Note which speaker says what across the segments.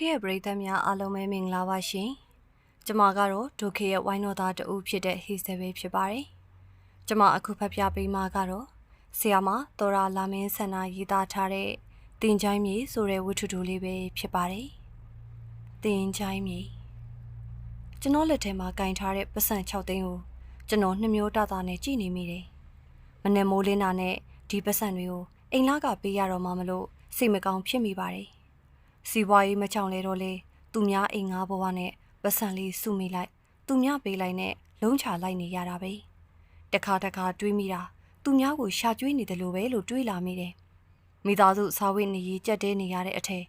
Speaker 1: ခေရဲ့ပရိသတ်များအားလုံးပဲမင်္ဂလာပါရှင်။ကျမကတော့ဒုခေရဲ့ဝိုင်းတော်သားတဦးဖြစ်တဲ့ဟေးဆယ်ပဲဖြစ်ပါတယ်။ကျမအခုဖတ်ပြပေးမှာကတော့ဆီယာမတော်ရာလာမင်းဆန္ဒရေးသားထားတဲ့တင်ချိုင်းမြေဆိုတဲ့ဝတ္ထုတူလေးပဲဖြစ်ပါတယ်။တင်ချိုင်းမြေကျွန်တော်လက်ထဲမှာကင်ထားတဲ့ပတ်စံ6သိန်းကိုကျွန်တော်နှစ်မျိုးတသားနဲ့ကြည့်နေမိတယ်။မနေ့မိုးလင်းတာနဲ့ဒီပတ်စံတွေကိုအိမ်လာကပေးရတော့မှမလို့စိတ်မကောင်းဖြစ်မိပါတယ်။ စီးပွားရေးမချောင်လဲတော့လေသူများအိမ်ငါဘဝနဲ့ပတ်စံလေးစုမိလိုက် သူများပေးလိုက်နဲ့လုံးချလိုက်နေရတာပဲ။တခါတခါတွေးမိတာသူများကိုရှာကျွေးနေတယ်လို့ပဲလို့တွေးလာမိတယ်။မိသားစုစာဝတ်နေရေးကြက်တဲနေရတဲ့အထက်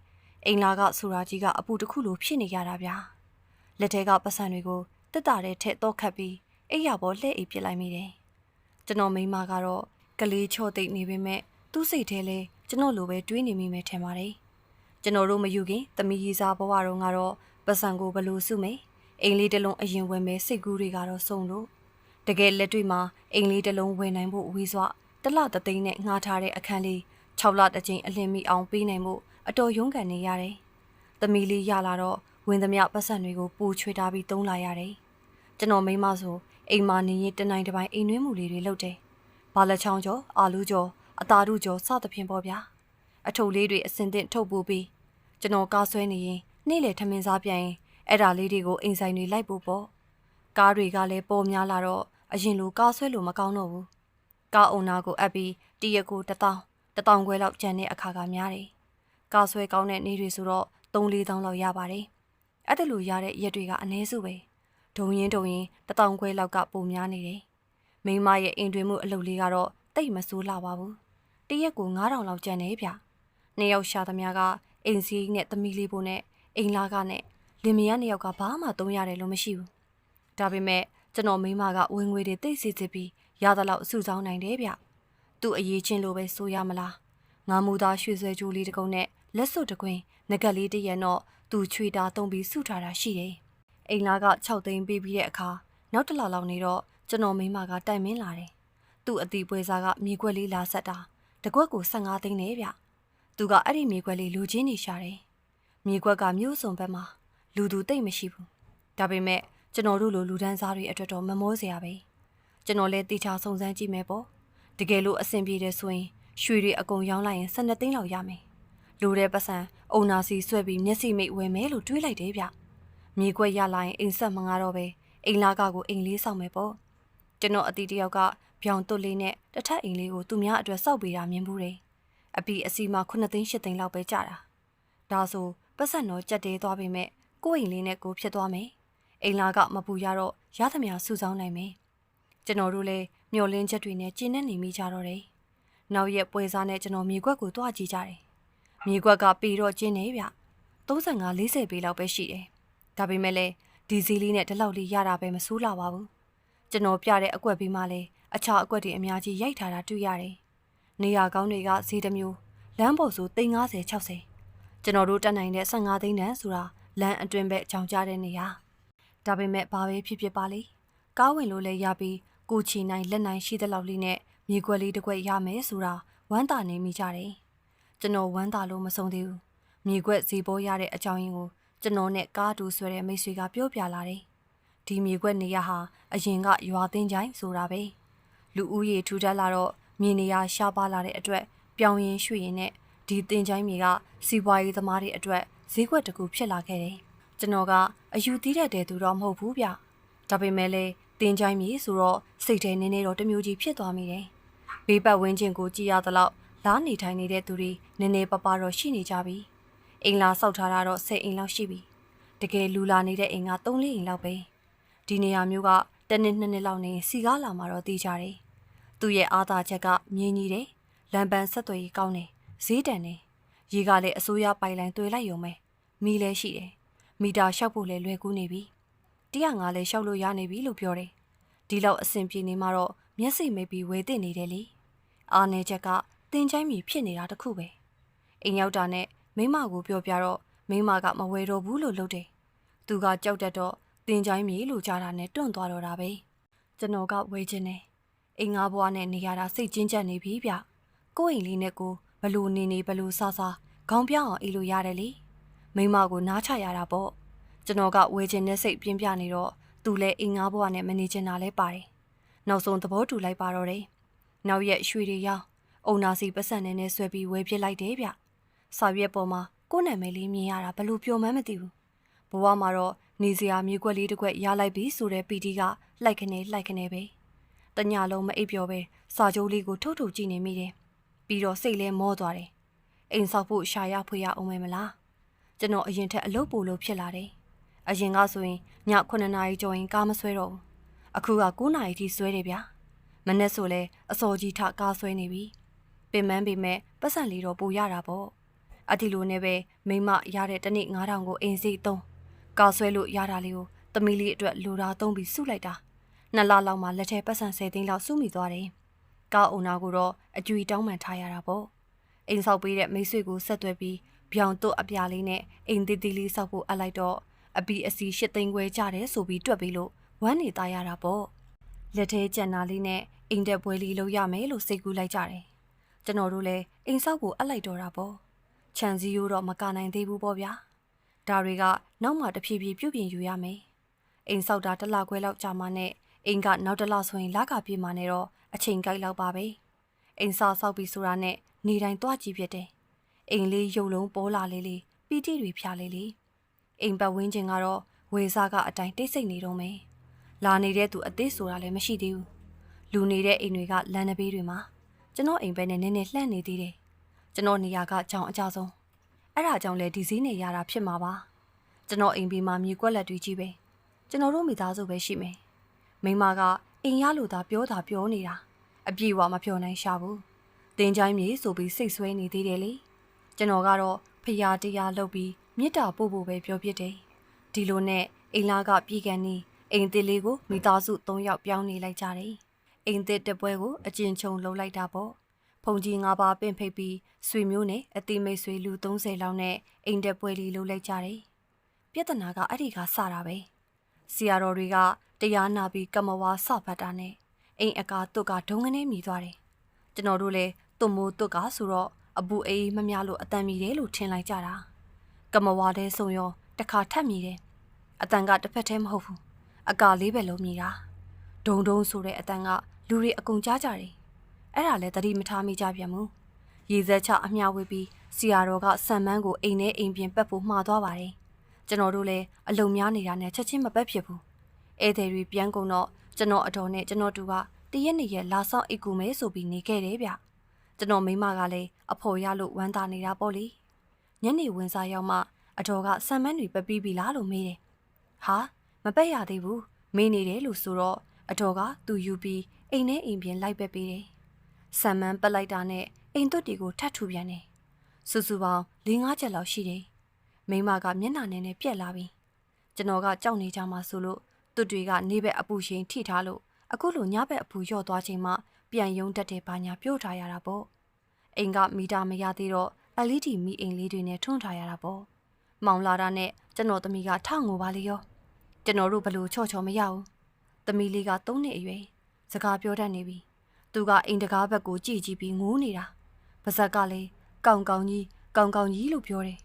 Speaker 1: အိမ်လာကဆူရာကြီးကအပူတစ်ခုလိုဖြစ်နေရတာဗျာ။လက်ထဲကပတ်စံတွေကိုတက်တာတဲ့ထက်တော့ခတ်ပြီးအိပ်ရပေါ်လှည့်အိပ်ပစ်လိုက်မိတယ်။ကျွန်တော်မိန်းမကတော့ကလေးချော့သိပ်နေပေမဲ့သူ့စိတ်ထဲလဲကျွန်တော်လိုပဲတွေးနေမိမယ်ထင်ပါတယ်။ ကျွန်တော်တို့မယူခင်သမီးရီစာဘဝတော့ကတော့ပတ်စံကိုဘလို့စုမယ်။အိမ်လေးတစ်လုံးအရင်ဝယ်မယ်စိတ်ကူးတွေကတော့စုံလို့တကယ်လက်တွေ့မှာအိမ်လေးတစ်လုံးဝယ်နိုင်ဖို့ဝေးစွာတစ်လတစ်သိန်းနဲ့ငှားထားတဲ့အခန်းလေး6လတစ်ကြိမ်အလင်းမီအောင်ပေးနိုင်မှုအတော်ရုန်းကန်နေရတယ်။သမီးလေးရလာတော့ဝင်သမျှပတ်စံတွေကိုပူချွေထားပြီးသုံးလာရတယ်။ကျွန်တော်မိမဆိုအိမ်မှာနေရင်တနိုင်တစ်ပိုင်းအိမ်နှွေးမှုလေးတွေလုပ်တယ်။ဘာလက်ချောင်းကျော်အာလူကျော်အသားတို့ကျော်စသဖြင့်ပေါ့ဗျာ အထုပ်လေးတွေအစင်သင့်ထုတ်ပိုးပြီးကျွန်တော်ကားဆွဲနေရင်နေ့လေထမင်းစားပြန်ရင်အဲ့ဒါလေးတွေကိုအိမ်ဆိုင်တွေလိုက်ဖို့ပေါ့ကားတွေကလည်းပေါ်များလာတော့အရင်လိုကားဆွဲလို့မကောင်းတော့ဘူးကားအုံနာကိုအပ်ပြီးတရက်ကိုတထောင်တထောင်ခွဲလောက်ကျန်တဲ့အခါကများတယ်ကားဆွဲကောင်းတဲ့နေ့တွေဆိုတော့3-4တောင်းလောက်ရပါတယ်အဲ့ဒါလိုရတဲ့ရက်တွေကအနည်းစုပဲဒုံရင်ဒုံရင်တထောင်ခွဲလောက်ကပုံများနေတယ်မိမရဲ့အိမ်တွင်မှုအလုပ်လေးကတော့တိတ်မဆိုးလာပါဘူးတရက်ကို9000လောက်ကျန်နေဗျ နှစ်ယောက်ရှာသမျှကအိမ်စီးနဲ့သမီးလေးဖို့နဲ့အိမ်လာကနဲ့လင်မယားနှစ်ယောက်ကဘာမှသုံးရတယ်လို့မရှိဘူးဒါပေမဲ့ကျွန်တော်မိမကဝင်ငွေတွေတိတ်စီစစ်ပြီးရသလောက်စုဆောင်းနိုင်တယ်ဗျသူ့အရေးချင်းလိုပဲဆိုရမလားငါမူသားရွှေဆွဲကြိုးလေးတစ်ကုံနဲ့လက်စွပ်တကွင်းငကက်လေးတစ်ရက်တော့သူချွေတာတုံးပြီးစုထားတာရှိတယ်အိမ်လာက6သိန်းပေးပြီးတဲ့အခါနောက်တစ်လလောက်နေတော့ကျွန်တော်မိမကတိုင်မင်းလာတယ်သူ့အတီပွဲစားကမြေခွက်လေးလာဆက်တာတကွက်ကို15သိန်းနဲ့ဗျ သူကအဲ့ဒီမြေခွက်လေးလူချင်းနေရှာတယ်မြေခွက်ကမြို့စုံဘက်မှာလူသူတိတ်မရှိဘူးဒါပေမဲ့ကျွန်တော်တို့လိုလူဒန်းစားတွေအတွက်တော့မမောစရာပဲကျွန်တော်လည်းတေချာစုံစမ်းကြည့်မယ်ပေါ့တကယ်လို့အဆင်ပြေတယ်ဆိုရင်ရွှေတွေအကုန်ရောင်းလိုက်ရင်12သိန်းလောက်ရမယ်လူတဲ့ပတ်စံအုံနာစီဆွဲပြီးမျက်စိမိတ်ဝယ်မယ်လို့တွေးလိုက်တယ်ဗျမြေခွက်ရလာရင်အိမ်ဆက်မငါတော့ပဲအိမ်လာကကိုအိမ်လေးဆောင်မယ်ပေါ့ကျွန်တော်အတီတယောက်ကပြောင်တွတ်လေးနဲ့တထက်အိမ်လေးကိုသူများအတွက်စောက်ပေးတာမြင်ဘူးတယ်။ အပီအစီမှာ9သိန်း10သိန်းလောက်ပဲကြတာ။ဒါဆိုပတ်ဆက်တော့ကြက်တဲသွားပေမဲ့ကိုယ့်အိမ်လေးနဲ့ကိုဖြစ်သွားမယ်။အိမ်လာကမပူရတော့ရသမျှစုဆောင်းနိုင်မယ်။ကျွန်တော်တို့လည်းမျောလင်းချက်တွေနဲ့ကျင်းနေနေမိကြတော့တယ်။နောက်ရက်ပွဲစားနဲ့ကျွန်တော်မြေခွက်ကိုတွားကြည့်ကြတယ်။မြေခွက်ကပေတော့ကျင်းနေဗျ။35 40ပေလောက်ပဲရှိတယ်။ဒါပေမဲ့လည်းဒီဇီလီနဲ့ဒီလောက်လေးရတာပဲမဆိုးလာပါဘူး။ကျွန်တော်ပြတဲ့အကွက်ပြီးမှလည်းအခြားအကွက်တွေအများကြီးရိုက်ထားတာတွေ့ရတယ်။ နေရာကောင်းတွေကဈေးတစ်မျိုးလမ်းပေါ်ဆို350 60ကျွန်တော်တို့တက်နိုင်တဲ့15သိန်းတန်းဆိုတာလမ်းအတွင်းဘက်ကြောင်ကြတဲ့နေရာ။ဒါပေမဲ့ဘာပဲဖြစ်ဖြစ်ပါလေ။ကားဝင်လို့လည်းရပြီးကိုချီနိုင်လက်နိုင်ရှိတဲ့လောက်လေးနဲ့မြေခွက်လေးတစ်ခွက်ရမယ်ဆိုတာဝမ်းသာနေမိကြတယ်။ကျွန်တော်ဝမ်းသာလို့မဆုံးသေးဘူး။မြေခွက်ဈေးပေါ်ရတဲ့အကြောင်းရင်းကိုကျွန်တော်နဲ့ကားတူဆွဲတဲ့မိတ်ဆွေကပြောပြလာတယ်။ဒီမြေခွက်နေရဟာအရင်ကရွာသိန်းချိုင်းဆိုတာပဲ။လူဦးရေထူထပ်လာတော့ မြေနေရာရှားပါလာတဲ့အတွက်ပြောင်းရင်ရွှေ့ရင်နဲ့ဒီတင်ချိုင်းမြေကစီးပွားရေးသမားတွေအတွက်ဈေးကွက်တစ်ခုဖြစ်လာခဲ့တယ်။ကျွန်တော်ကအယူသီးတတ်တဲ့သူတော့မဟုတ်ဘူးဗျ။ဒါပေမဲ့လည်းတင်ချိုင်းမြေဆိုတော့စိတ်ထဲနည်းနည်းတော့တမျိုးကြီးဖြစ်သွားမိတယ်။ဘေးပတ်ဝန်းကျင်ကိုကြည်ရသလောက်လားနေထိုင်နေတဲ့သူတွေနည်းနည်းပပတော့ရှိနေကြပြီ။အိမ်လာဆောက်ထားတာတော့10အိမ်လောက်ရှိပြီ။တကယ်လူလာနေတဲ့အိမ်က3-4အိမ်လောက်ပဲ။ဒီနေရာမျိုးကတနစ်နှစ်နှစ်လောက်နေစီကားလာမှာတော့သိကြတယ်။ သူ့ရဲ့အားသာချက်ကမြင်းကြီးတယ်။လမ်းပန်းဆက်သွယ်ရေးကောင်းတယ်။ဈေးတန်တယ်။ရေကလည်းအစိုးရပိုင်လိုင်းတွေ့လိုက်ရုံပဲ။မီးလည်းရှိတယ်။မီတာလျှောက်ဖို့လည်းလွယ်ကူးနေပြီ။105လည်းလျှောက်လို့ရနေပြီလို့ပြောတယ်။ဒီလောက်အဆင်ပြေနေမှတော့မျက်စိမိတ်ပြီးဝေသိနေတယ်လေ။အားနေချက်ကတင်ချိုင်းမီဖြစ်နေတာတခုပဲ။အိမ်ရောက်တာနဲ့မိမကိုပြောပြတော့မိမကမဝယ်တော့ဘူးလို့လုပ်တယ်။သူကကြောက်တတ်တော့တင်ချိုင်းမြေလို့ကြားတာနဲ့တွန့်သွားတော့တာပဲကျွန်တော်ကဝေးခြင်းနဲ့ အိမ်ငါးဘွားနဲ့နေရတာစိတ်ချင်းချက်နေပြီဗျကိုယ့်အိမ်လေးနဲ့ကိုဘလို့နေနေဘလို့ဆာဆာခေါင်းပြောင်းအောင်အေးလို့ရတယ်လေမိမကိုနားချရတာပေါ့ကျွန်တော်ကဝေချင်တဲ့စိတ်ပြင်းပြနေတော့သူလည်းအင်ငါးဘဝနဲ့မနေချင်တာလဲပါတယ်နောက်ဆုံးသဘောတူလိုက်ပါတော့တယ်နောက်ရက်ရွှေတွေရောင်းအုံနာစီပတ်စံနဲ့နဲ့ဆွဲပြီးဝဲပစ်လိုက်တယ်ဗျစာရွက်ပေါ်မှာကိုယ့်နာမည်လေးမြင်ရတာဘလို့ပြောမှန်းမသိဘူးဘဝမှာတော့နေစရာမြေကွက်လေးတစ်ခွက်ရလိုက်ပြီဆိုတဲ့ပီတီကလိုက်ခနေလိုက်ခနေပဲ တညလုံးမအိပ်ပျော်ပဲစာကြိုးလေးကိုထုတ်ထုတ်ကြည့်နေမိတယ်ပြီးတော့စိတ်လဲမောသွားတယ်အိမ်ဆောက်ဖို့ရှာရဖွေရအောင်မယ်မလားကျွန်တော်အရင်ထက်အလုပ်ပိုလို့ဖြစ်လာတယ်အရင်ကဆိုရင်ည9နာရီကျော်ရင်ကားမဆွဲတော့ဘူးအခုက9နာရီထိဆွဲတယ်ဗျာမနေ့ဆိုလဲအစောကြီးထကားဆွဲနေပြီပင်မန်းပေမဲ့ပတ်စံလေးတော့ပိုရတာပေါ့အဒီလိုနဲ့ပဲမိမရတဲ့တနေ့9000ကိုအိမ်စီသုံးကားဆွဲလို့ရတာလေးကိုသမီးလေးအတွက်လူတာသုံးပြီးစုလိုက်တာ နှစ်လလောက်မှလက်ထဲပတ်စံ10သိန်းလောက်စုမိသွားတယ်ကားအုံနာကိုတော့အကြွေတောင်းပန်ထားရတာပေါ့အိမ်ဆောက်ပေးတဲ့မိတ်ဆွေကိုဆက်သွယ်ပြီးဗျောင်တုတ်အပြားလေးနဲ့အိမ်သေးသေးလေးဆောက်ဖို့အပ်လိုက်တော့အပီအစီရှစ်သိန်းခွဲကြတယ်ဆိုပြီးတွက်ပြီးလို့ဝမ်းနေသားရတာပေါ့လက်ထဲကြံနာလေးနဲ့အိမ်တက်ပွဲလေးလုပ်ရမယ်လို့စိတ်ကူးလိုက်ကြတယ်ကျွန်တော်တို့လည်းအိမ်ဆောက်ဖို့အပ်လိုက်တော့တာပေါ့ခြံစည်းရိုးတော့မကနိုင်သေးဘူးပေါ့ဗျာဒါတွေကနောက်မှတဖြည်းဖြည်းပြုပြင်ယူရမယ်အိမ်ဆောက်တာတစ်လခွဲလောက်ကြာမှနဲ့ အိမ်ကနောက်တစ်လဆိုရင်လကပြေးမှနဲ့တော့အချိန်ကြိုက်လောက်ပါပဲအိမ်ဆောက်ဆောက်ပြီးဆိုတာနဲ့နေတိုင်းသွားကြည့်ပြတယ်အိမ်လေးရုပ်လုံးပေါ်လာလေးလေးပီတိတွေဖြာလေးလေးအိမ်ပတ်ဝန်းကျင်ကတော့ဝေစားကအတိုင်းတိတ်ဆိတ်နေတော့မယ်လာနေတဲ့သူအသေးဆိုတာလည်းမရှိသေးဘူးလူနေတဲ့အိမ်တွေကလမ်းနဘေးတွေမှာကျွန်တော်အိမ်ဘက်နဲ့နည်းနည်းလှမ်းနေသေးတယ်ကျွန်တော်နေရာကကြောင်အကြဆုံးအဲ့ဒါကြောင့်လေဒီစည်းနေရတာဖြစ်မှာပါကျွန်တော်အိမ်ဘေးမှာမြေကွက်လက်တွေကြီးပဲကျွန်တော်တို့မိသားစုပဲရှိမယ် မိမကအိမ်ရလို့သာပြောတာပြောနေတာအပြေဝမပြောနိုင်ရှာဘူးတင်ချိုင်းမြေဆိုပြီးစိတ်ဆွဲနေသေးတယ်လေကျွန်တော်ကတော့ဖရာတရားလုပ်ပြီးမေတ္တာပို့ဖို့ပဲပြောပြတယ်ဒီလိုနဲ့အိမ်လာကပြည်ကန်နေအိမ်သစ်လေးကိုမိသားစု၃ယောက်ပြောင်းနေလိုက်ကြတယ်အိမ်သစ်တပွဲကိုအကျဉ်ချုံလှုပ်လိုက်တာပေါ့ဖုန်ကြီး၅ပါးပင့်ဖိတ်ပြီးဆွေမျိုးနဲ့အတိမိတ်ဆွေလူ30လောက်နဲ့အိမ်တက်ပွဲလေးလှုပ်လိုက်ကြတယ်ပြဿနာကအဲ့ဒီကစတာပဲ ဆရာတော်တွေကတရားနာပြီးကမ္မဝါစဖတ်တာနဲ့အိမ်အကာတုတ်ကဒုံငနေမြည်သွားတယ်ကျွန်တော်တို့လည်းတုံမိုးတုတ်ကဆိုတော့အပူအေးမများလို့အတန်မြည်တယ်လို့ထင်လိုက်ကြတာကမ္မဝါတဲ့ဆုံရောတခါထပ်မြည်တယ်အတန်ကတစ်ဖက်တည်းမဟုတ်ဘူးအကာလေးပဲလုံးမြည်တာဒုံဒုံဆိုတဲ့အတန်ကလူတွေအကုန်ကြားကြတယ်အဲ့ဒါလည်းတတိမထားမိကြပြန်ဘူးရေစက်ချအမျှဝေပြီးစီယာတော်ကဆံမန်းကိုအိမ်ထဲအိမ်ပြင်ပက်ဖို့မှားသွားပါတယ် ကျွန်တော်တို့လည်းအလုံများနေတာနဲ့ချက်ချင်းမပက်ဖြစ်ဘူးဧည့်သည်တွေပြန်ကုန်တော့ကျွန်တော်အတော်နဲ့ကျွန်တော်တူကတရက်နေရက်လာဆောင်အိတ်ကူမဲဆိုပြီးနေခဲ့တယ်ဗျကျွန်တော်မိမကလည်းအဖော်ရလို့ဝမ်းသာနေတာပေါ့လေညနေဝင်စားရောက်မှအတော်ကဆံမန်းတွေပက်ပြီးပြီလားလို့မေးတယ်ဟာမပက်ရသေးဘူးမေးနေတယ်လို့ဆိုတော့အတော်ကသူယူပြီးအိမ်ထဲအိမ်ပြင်လိုက်ပက်ပေးတယ်ဆံမန်းပက်လိုက်တာနဲ့အိမ်သွတ်တီကိုထတ်ထူပြန်တယ်စူစူပေါင်း၄၅ချက်လောက်ရှိတယ် မိမကမျက်နှာနဲ့နဲ့ပြက်လာပြီကျွန်တော်ကကြောက်နေကြမှာဆိုလို့သူတွေကနေဘက်အပူရှင်ထိထားလို့အခုလိုညဘက်အပူလျော့သွားချိန်မှပြန်ယုံတက်တဲ့ဘာညာပြို့ထားရတာပေါ့အိမ်ကမီတာမရသေးတော့ LED မီအိမ်လေးတွေနဲ့ထွန်းထားရတာပေါ့မောင်လာတာနဲ့ကျွန်တော်သမီးကထောက်ငိုပါလေရောကျွန်တော်တို့ဘလို့ချော့ချော့မရဘူးသမီးလေးက၃နှစ်အရွယ်စကားပြောတတ်နေပြီသူကအိမ်တကားဘက်ကိုကြည့်ကြည့်ပြီးငိုးနေတာပါဇက်ကလည်းကောင်းကောင်းကြီးကောင်းကောင်းကြီးလို့ပြောတယ်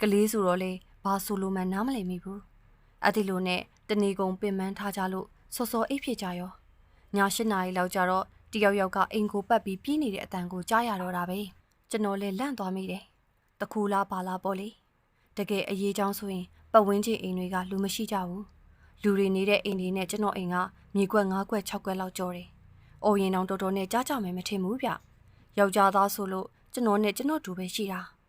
Speaker 1: ကလေးဆိုတော့လေဘာဆိုလိုမှနားမလည်မိဘူးအဲ့ဒီလိုနဲ့တနေကုန်ပင်ပန်းထားကြလို့စောစောအိပ်ဖြစ်ကြရောည၈နာရီလောက်ကျတော့တယောက်ယောက်ကအိမ်ကိုပတ်ပြီးပြေးနေတဲ့အတန်ကိုကြားရတော့တာပဲကျွန်တော်လည်းလန့်သွားမိတယ်တခုလားပါလားပေါ့လေတကယ်အရေးချောင်းဆိုရင်ပတ်ဝန်းကျင်အိမ်တွေကလူမရှိကြဘူးလူတွေနေတဲ့အိမ်တွေနဲ့ကျွန်တော်အိမ်ကမြေကွက်၅ကွက်၆ကွက်လောက်ကျော်တယ်။အိုရင်တောင်တော်တော်နဲ့ကြားကြမယ်မထင်ဘူးဗျ။ယောက်ျားသားဆိုလို့ကျွန်တော်နဲ့ကျွန်တော်တူပဲရှိတာ။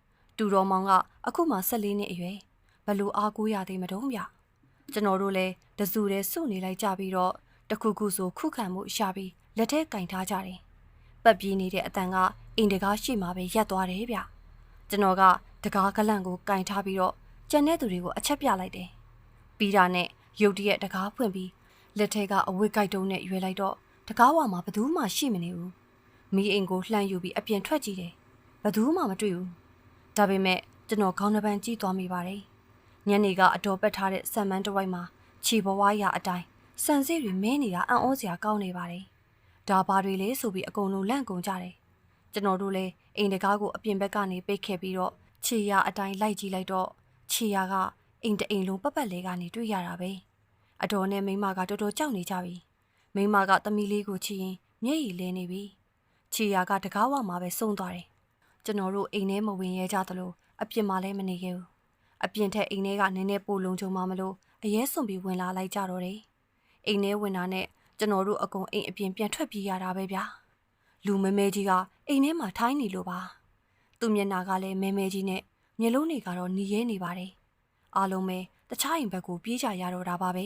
Speaker 1: တူတော်မောင်ကအခုမှ14နှစ်အရွယ်ဘလို့အားကိုးရသေးမတုံးဗျ။ကျွန်တော်တို့လည်းတစုတည်းစုနေလိုက်ကြပြီးတော့တခုခုဆိုခုခံမှုရှာပြီးလက်ထဲကင်ထားကြတယ်။ပတ်ပြေးနေတဲ့အတန်ကအိမ်တကားရှိမှပဲရက်သွားတယ်ဗျ။ကျွန်တော်ကတကားကလန့်ကိုကင်ထားပြီးတော့ကြံတဲ့သူတွေကိုအချက်ပြလိုက်တယ်။ပြီးတာနဲ့ရုတ်တရက်တကားဖွင့်ပြီးလက်ထဲကအဝတ်ကိုက်တုံးနဲ့ရွေလိုက်တော့တကားဝါမှာဘသူမှရှိမနေဘူးမိအိမ်ကိုလှမ်းယူပြီးအပြင်ထွက်ကြည့်တယ်ဘသူမှမတွေ့ဘူး ဒါပေမဲ့ကျွန်တော်ခေါင်းနှပန်းကြည့်သွားမိပါတယ်ညနေကအတော်ပက်ထားတဲ့ဆံမန်းတစ်ဝိုက်မှာခြေဘဝရအတိုင်းစံစေးတွေမဲနေတာအံ့ဩစရာကောင်းနေပါတယ်ဒါဘာတွေလဲဆိုပြီးအကုန်လုံးလန့်ကုန်ကြတယ်ကျွန်တော်တို့လည်းအိမ်တကားကိုအပြင်ဘက်ကနေပိတ်ခဲ့ပြီးတော့ခြေရအတိုင်းလိုက်ကြည့်လိုက်တော့ခြေရာကအိမ်တအိမ်လုံးပတ်ပတ်လေးကနေတွေ့ရတာပဲအတော်နဲ့မိမကတော်တော်ကြောက်နေကြပြီမိမကသမီးလေးကိုချီရင်မျက်ရည်လဲနေပြီခြေရာကတကားဝမှာပဲဆုံးသွားတယ် ကျွန်တော်တို့အိမ်ထဲမဝင်ရဲကြသလိုအပြင်မှာလည်းမနေခဲ့ဘူးအပြင်ထက်အိမ်ထဲကနည်းနည်းပိုလုံချုံမှမလို့အရေးစွန်ပြီးဝင်လာလိုက်ကြတော့တယ်အိမ်ထဲဝင်တာနဲ့ကျွန်တော်တို့အကုန်အိမ်အပြင်ပြန်ထွက်ပြေးရတာပဲဗျာလူမဲမဲကြီးကအိမ်ထဲမှာထိုင်းနေလို့ပါသူ့မျက်နှာကလည်းမဲမဲကြီးနဲ့မျက်လုံးတွေကတော့หนีရဲနေပါတယ်အားလုံးပဲတခြားအိမ်ဘက်ကိုပြေးကြရတော့တာပါပဲ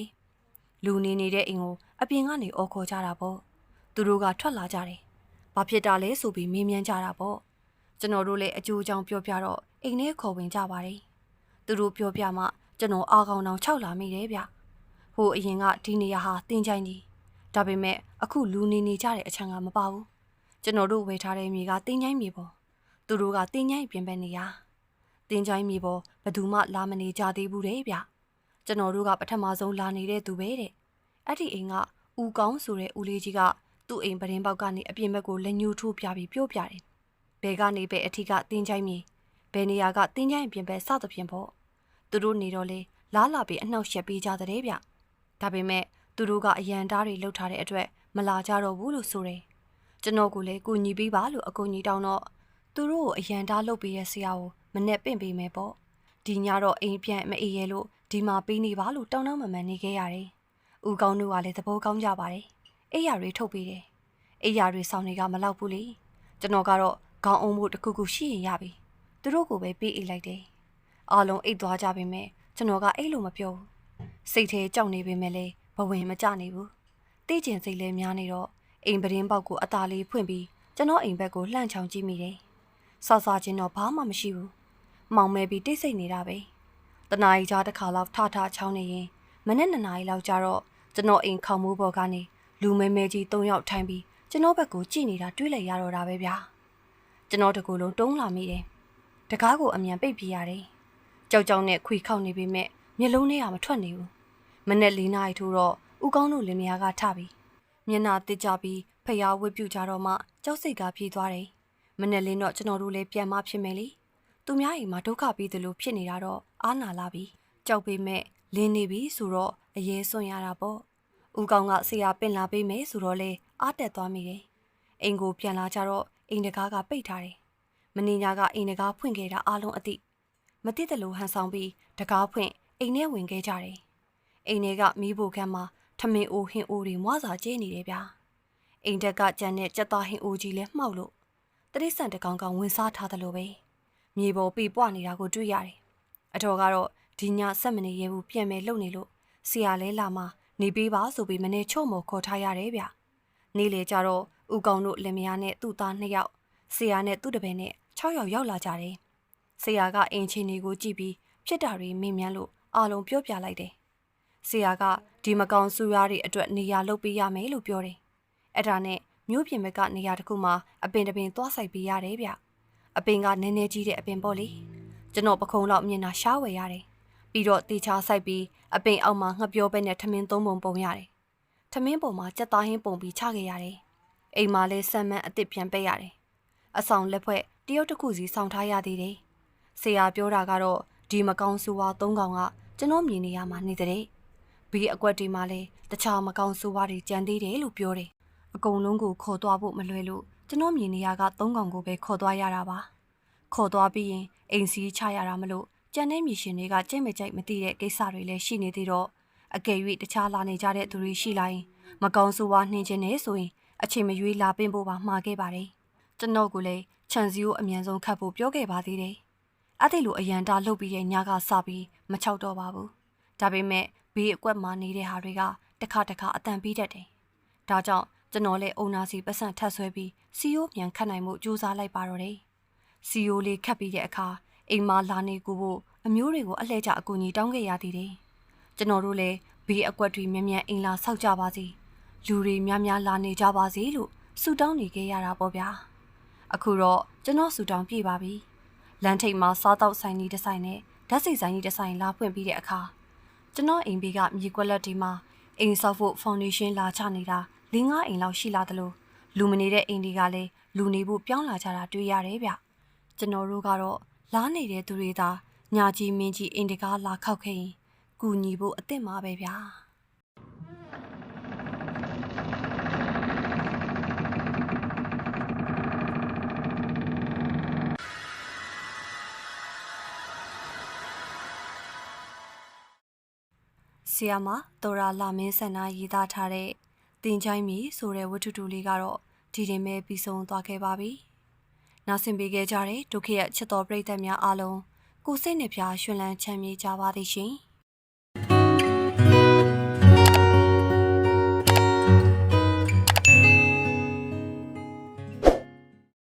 Speaker 1: လူနေနေတဲ့အိမ်ကိုအပြင်ကနေအော်ခေါ်ကြတာပေါ့သူတို့ကထွက်လာကြတယ်ဘာဖြစ်တာလဲဆိုပြီးမေးမြန်းကြတာပေါ့ ကျွန်တော်တို့လည်းအကျိုးအကြောင်းပြောပြတော့အိမ်ထဲခေါ်ဝင်ကြပါတယ်သူတို့ပြောပြမှကျွန်တော်အာကောင်တောင်ခြောက်လာမိတယ်ဗျဟိုအရင်ကဒီနေရာဟာတင်းချိုင်းကြီးဒါပေမဲ့အခုလူနေနေကြတဲ့အချမ်းကမပါဘူးကျွန်တော်တို့ဝယ်ထားတဲ့မြေကတင်းချိုင်းမြေပေါ့သူတို့ကတင်းချိုင်းပြင်ပနေရတင်းချိုင်းမြေပေါ်ဘယ်သူမှလာမနေကြသေးဘူးတဲ့ဗျကျွန်တော်တို့ကပထမဆုံးလာနေတဲ့သူပဲတဲ့အဲ့ဒီအိမ်ကဦးကောင်းဆိုတဲ့ဦးလေးကြီးကသူ့အိမ်ပရင်ပေါက်ကနေအပြင်ဘက်ကိုလက်ညှိုးထိုးပြပြီးပြောပြတယ် ဘဲကနေပဲအထီကတင်းချိုင်းမြေဘယ်နေရာကတင်းချိုင်းပြင်ပဲစသဖြင့်ပေါ့သူတို့နေတော့လေလားလာပြီးအနှောက်ယှက်ပေးကြတဲ့ဗျဒါပေမဲ့သူတို့ကအရန်တားတွေလှုပ်ထားတဲ့အတွက်မလာကြတော့ဘူးလို့ဆိုတယ်ကျွန်တော်ကလည်းကိုညီပေးပါလို့အကူညီတောင်းတော့သူတို့ကိုအရန်တားလုပ်ပေးတဲ့ဆရာကိုမနဲ့ပင့်ပေးမယ်ပေါ့ဒီညတော့အိမ်ပြန်မအေးရဲလို့ဒီမှာပေးနေပါလို့တောင်းတမမှန်နေခဲ့ရတယ်ဦးကောင်းတို့ကလည်းသဘောကောင်းကြပါတယ်အိယာတွေထုတ်ပေးတယ်အိယာတွေစောင်းတွေကမလောက်ဘူးလေကျွန်တော်ကတော့ ခေါင်းအုံးဖို့တစ်ခုခုရှိရင်ရပြီသူတို့ကိုပဲပေးအိတ်လိုက်တယ်အားလုံးအိတ်သွားကြပေမဲ့ကျွန်တော်ကအဲ့လိုမပြောဘူးစိတ်ထဲကြောက်နေပေမဲ့လည်းဘဝင်မကြနိုင်ဘူးတိကျင်စိတ်လည်းများနေတော့အိမ်ပရင်းပေါက်ကိုအသာလေးဖွင့်ပြီးကျွန်တော်အိမ်ဘက်ကိုလှန့်ချောင်ကြည့်မိတယ်ဆာဆာချင်းတော့ဘာမှမရှိဘူးမောင်မဲပြီးတိတ်ဆိတ်နေတာပဲတနားရီကြားတစ်ခါလောက်ထထချောင်းနေရင်မနေ့နှစ်နာရီလောက်ကျတော့ကျွန်တော်အိမ်ခေါမိုးပေါ်ကနေလူမဲမဲကြီး၃ယောက်ထိုင်ပြီးကျွန်တော်ဘက်ကိုကြည့်နေတာတွေးလိုက်ရတော့တာပဲဗျာ ကျွန်တော်တကူလုံးတုံးလာမိတယ်တကားကိုအမြန်ပိတ်ပြရတယ်ကြောက်ကြောက်နဲ့ခွေခောက်နေပေမဲ့မျက်လုံးထဲကမထွက်နေဘူးမနေ့၄နာရီထိုးတော့ဦးကောင်းတို့လင်မယားကထပြီးမျက်နှာတစ်ကြပြီးဖျားဝတ်ပြူကြတော့မှကြောက်စိတ်ကပြေးသွားတယ်မနေ့လင်းတော့ကျွန်တော်တို့လည်းပြန်မဖြစ်မယ်လေသူများအိမ်မှာဒုက္ခပြီးသလိုဖြစ်နေတာတော့အားနာလာပြီကြောက်ပေမဲ့လင်းနေပြီဆိုတော့အရေးစွန့်ရတာပေါ့ဦးကောင်းကဆရာပင်လာပေးမယ်ဆိုတော့လေအားတက်သွားမိတယ်အိမ်ကိုပြန်လာကြတော့ အိမ်တကားကပိတ်ထားတယ်မင်းညာကအိမ်တကားဖွင့်ခဲ့တာအားလုံးအသိမသိတယ်လို့ဟန်ဆောင်ပြီးတကားဖွင့်အိမ်ထဲဝင်ခဲ့ကြတယ်အိမ်ထဲကမီးဖိုခန်းမှာထမင်းအိုးဟင်းအိုးတွေမွားစာကျဲနေတယ်ဗျာအိမ်တက်ကကြံတဲ့ကြက်သားဟင်းအိုးကြီးလဲမှောက်လို့တရိษံတကောင်ကောင်ဝင်စားထားသလိုပဲမြေပေါ်ပေပွနေတာကိုတွေ့ရတယ်အတော်ကတော့ဒီညဆက်မနေရဘူးပြန်မယ်လုံနေလို့ဆရာလဲလာမှနေပေးပါဆိုပြီးမနေ့ချို့မော်ခေါ်ထားရတယ်ဗျနေ့လေကြတော့ ဦးကောင်တို့လင်မယားနဲ့သူ့သားနှစ်ယောက်ဆရာနဲ့သူ့တပည့်နဲ့6ယောက်ရောက်လာကြတယ်ဆရာကအင်ချင်းတွေကိုကြည့်ပြီးဖြစ်တာတွေမေးမြန်းလို့အားလုံးပြောပြလိုက်တယ်ဆရာကဒီမကောင်ဆူရတွေအတွက်နေရာလုပ်ပေးရမယ်လို့ပြောတယ်အဲ့ဒါနဲ့မြို့ပြင်ဘက်ကနေရာတစ်ခုမှာအပင်တပင်သွားဆိုင်ပေးရတယ်ဗျအပင်ကနည်းနည်းကြီးတဲ့အပင်ပေါ့လေကျွန်တော်ပခုံးလောက်မြင်တာရှားဝယ်ရတယ်ပြီးတော့တေချာဆိုင်ပြီးအပင်အောက်မှာငှက်ပြောပဲနဲ့ထမင်းသုံးပုံပုံရတယ်ထမင်းပုံမှာကြက်သားဟင်းပုံပြီးချခဲ့ရတယ် အိမ်မှာလဲဆမ်းမန်းအစ်စ်ပြန်ပိတ်ရတယ်အဆောင်လက်ဖွဲ့တရုတ်တစ်ခုစီဆောင်ထားရသေးတယ်ဆရာပြောတာကတော့ဒီမကောင်းဆိုးဝါးသုံးကောင်ကကျွန်တော်မြင်နေရမှာနေတဲ့ဘေးအကွက်တွေမှာလဲတခြားမကောင်းဆိုးဝါးတွေကြံသေးတယ်လို့ပြောတယ်အကုန်လုံးကိုခေါ်သွားဖို့မလွယ်လို့ကျွန်တော်မြင်နေရကသုံးကောင်ကိုပဲခေါ်သွားရတာပါခေါ်သွားပြီးရင်အိမ်စီးချရတာမလို့ကြံတဲ့မြေရှင်တွေကကြိတ်မကြိတ်မသိတဲ့ကိစ္စတွေလည်းရှိနေသေးတော့အကယ်၍တခြားလာနေကြတဲ့သူတွေရှိလာရင်မကောင်းဆိုးဝါးနှင်းခြင်းနဲ့ဆိုရင် အချိန်မရွေးလာပင်ဖို့ပါမှာခဲ့ပါတယ်ကျွန်တော်ကလည်းခြံစည်းကိုအမြန်ဆုံးခတ်ဖို့ပြောခဲ့ပါသေးတယ်အဲ့ဒီလိုအရန်တာလှုပ်ပြီးတဲ့ညကစပြီးမချောက်တော့ပါဘူးဒါပေမဲ့ဘေးအကွက်မှာနေတဲ့ဟာတွေကတခါတခါအတန်ပြီးတတ်တယ်ဒါကြောင့်ကျွန်တော်လည်းအုံနာစီပတ်စံထပ်ဆွဲပြီးစီယိုမြန်ခတ်နိုင်မှုကြိုးစားလိုက်ပါတော့တယ်စီယိုလေးခတ်ပြီးတဲ့အခါအိမ်မလာနေကိုဖို့အမျိုးတွေကိုအလှည့်ကျအကူအညီတောင်းခဲ့ရသေးတယ်ကျွန်တော်တို့လည်းဘေးအကွက်တွေမြန်မြန်အိမ်လာဆောက်ကြပါစီ လူတွေများများလာနေကြပါစေလို့ဆုတောင်းနေခဲ့ရတာပေါ့ဗျာအခုတော့ကျွန်တော်ဆုတောင်းပြပါပြီလမ်းထိပ်မှာစားတော့ဆိုင်ကြီးတစ်ဆိုင်နဲ့ဓာတ်စိတ်ဆိုင်ကြီးတစ်ဆိုင်လာဖွင့်ပြီးတဲ့အခါကျွန်တော်အိမ်ဘေးကမြေကွက်လက်ဒီမှာအိမ်ဆောက်ဖို့ဖောင်ဒေးရှင်းလာချနေတာ၄၅အိမ်လောက်ရှိလာသလိုလူမနေတဲ့အိမ်တွေကလည်းလူနေဖို့ပြောင်းလာကြတာတွေ့ရတယ်ဗျကျွန်တော်တို့ကတော့လားနေတဲ့သူတွေသာညညာကြီးမင်းကြီးအင်တကားလာခောက်ခဲ့ရင်ကူညီဖို့အသင့်ပါပဲဗျာ ဆီယာမတော်ရာလာမင်းဆန္ဒရေးသားထားတဲ့တင်ချိုင်းမီဆိုတဲ့ဝတ္ထုတူလေးကတော့ဒီတင်မဲ့ပြီးဆုံးသွားခဲ့ပါပြီ။နောက်ဆင်ပေးခဲ့ကြတဲ့ဒုက္ခရဲ့ချစ်တော်ပရိသတ်များအားလုံးကိုစိတ်နှပြရွှင်လန်းချမ်းမြေ့ကြပါသည်ရှင်။